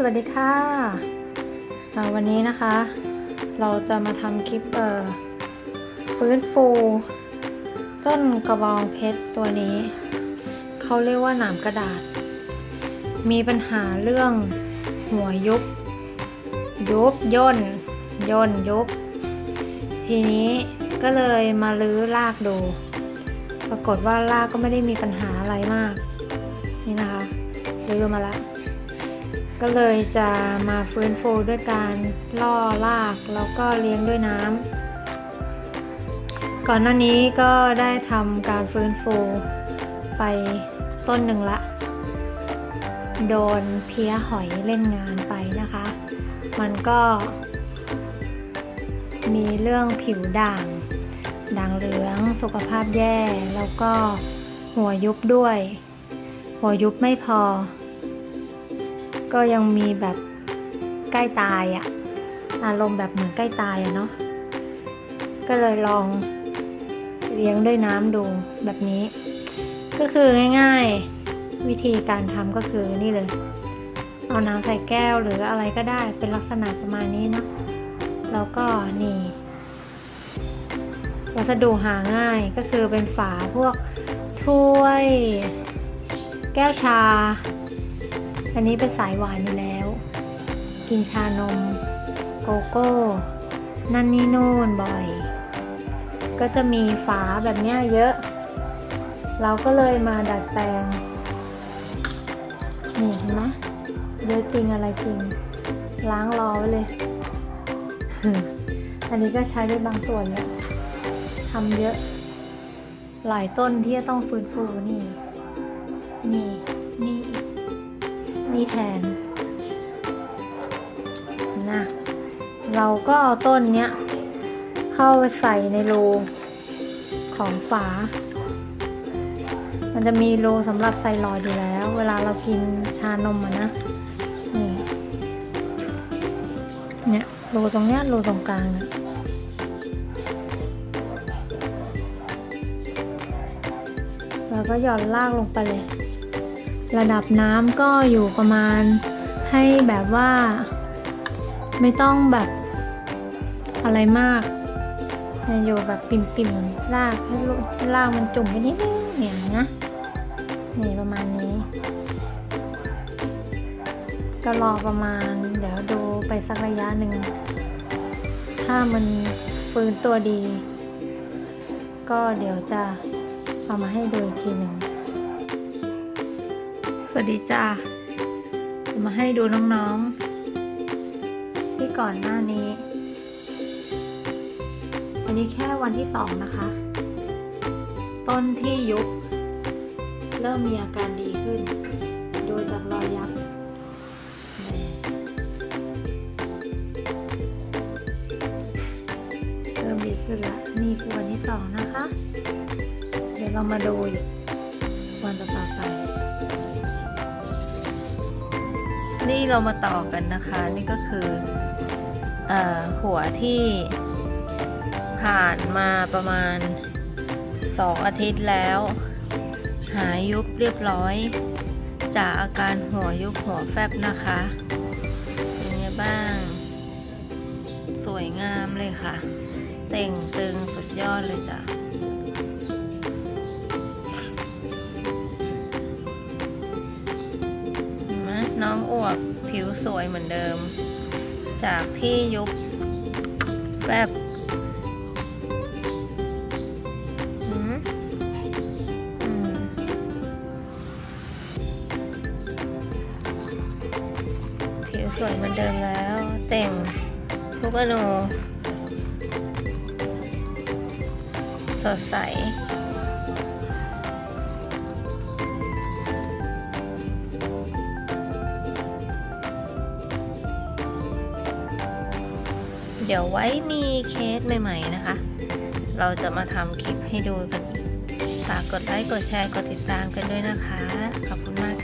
สวัสดีค่ะวันนี้นะคะ เราจะมาทำคลิปฟื้นฟู ต้นกระบองเพชรตัวนี้ เขาเรียกว่าหนามกระดาษ มีปัญหาเรื่องหัวยุบ ยุบย่น ย่นยุบ ทีนี้ก็เลยมาลื้อรากดู ปรากฏว่ารากก็ไม่ได้มีปัญหาอะไรมาก นี่นะคะลื้อมาแล้ว ก็เลยจะมาฟื้นฟูด้วยการล่อรากแล้วก็เลี้ยงด้วยน้ำก่อนหน้านี้ก็ได้ทำการฟื้นฟูไปต้นหนึ่งละ โดนเพี้ยหอยเล่นงานไปนะคะ มันก็ มีเรื่องผิวด่างด่างเหลืองสุขภาพแย่แล้วก็หัวยุบด้วย หัวยุบไม่พอ ก็ยังมีแบบใกล้ตายอะอารมณ์แบบเหมือนใกล้ตายอะเนาะ ก็เลยลองเลี้ยงด้วยน้ำดูแบบนี้ ก็คือง่ายๆวิธีการทำก็คือนี่เลย เอาน้ำใส่แก้วหรืออะไรก็ได้เป็นลักษณะประมาณนี้เนาะ แล้วก็นี่วัสดุหาง่ายก็คือเป็นฝาพวกถ้วย แก้วชา อันนี้เป็นสายหวานอยู่แล้ว กินชานม โกโก้ นั่นนี่โน่นบ่อย ก็จะมีฝาแบบนี้เยอะ เราก็เลยมาดัดแปลง นี่เห็นไหมเยอะจริงอะไรจริง ล้างรอไว้เลย อันนี้ก็ใช้ได้บางส่วนเลยทำเยอะ หลายต้นที่จะต้องฟื้นฟูนี่ นี่ นี่แทนนะเราก็เอาต้นเนี้ย เข้าไปใส่ในรูของฝา มันจะมีรูสำหรับใส่หลอดอยู่แล้ว เวลาเรากินชานมอะนะนี่เนี่ยรูตรงเนี้ยรูตรงกลางอะแล้วก็หย่อนลากลงไปเลย ระดับน้ำก็อยู่ประมาณให้แบบว่า ไม่ต้องแบบอะไรมากอยู่แบบปิ่มๆลากให้ลูกให้ลากมันจุ่มไปนิดนึงเนี่ยนะนี่ประมาณนี้ ก็รอประมาณ เดี๋ยวดูไปสักระยะหนึ่ง ถ้ามันฟื้นตัวดี ก็เดี๋ยวจะเอามาให้ดูอีกทีหนึ่ง สวัสดีจ้ามาให้ดูน้องๆ ที่ก่อนหน้านี้ อันนี้แค่วันที่สองนะคะ ต้นที่ยุบเริ่มมีอาการดีขึ้น ดูจากรอยยับเริ่มดีขึ้นละนี่คือวันที่สองนะคะ เดี๋ยวเรามาดูวันต่อไป นี่เรามาต่อกันนะคะ นี่ก็คืออหัวที่ผ่านมาประมาณ 2 อาทิตย์แล้ว หายยุบเรียบร้อย จากอาการหัวยุบหัวแฟบนะคะเป็นไงบ้าง สวยงามเลยค่ะ เต่งตึงสุดยอดเลยจ้ะ น้องอวบผิวสวยเหมือนเดิม จากที่ยุบแบบผิวสวยเหมือนเดิมแล้วเต่งทุกอนูสดใส เดี๋ยวไว้มีเคสใหม่ ๆ นะคะ เราจะมาทำคลิปให้ดูกันฝากกดไลค์ กดแชร์ กดติดตามกันด้วยนะคะ ขอบคุณมาก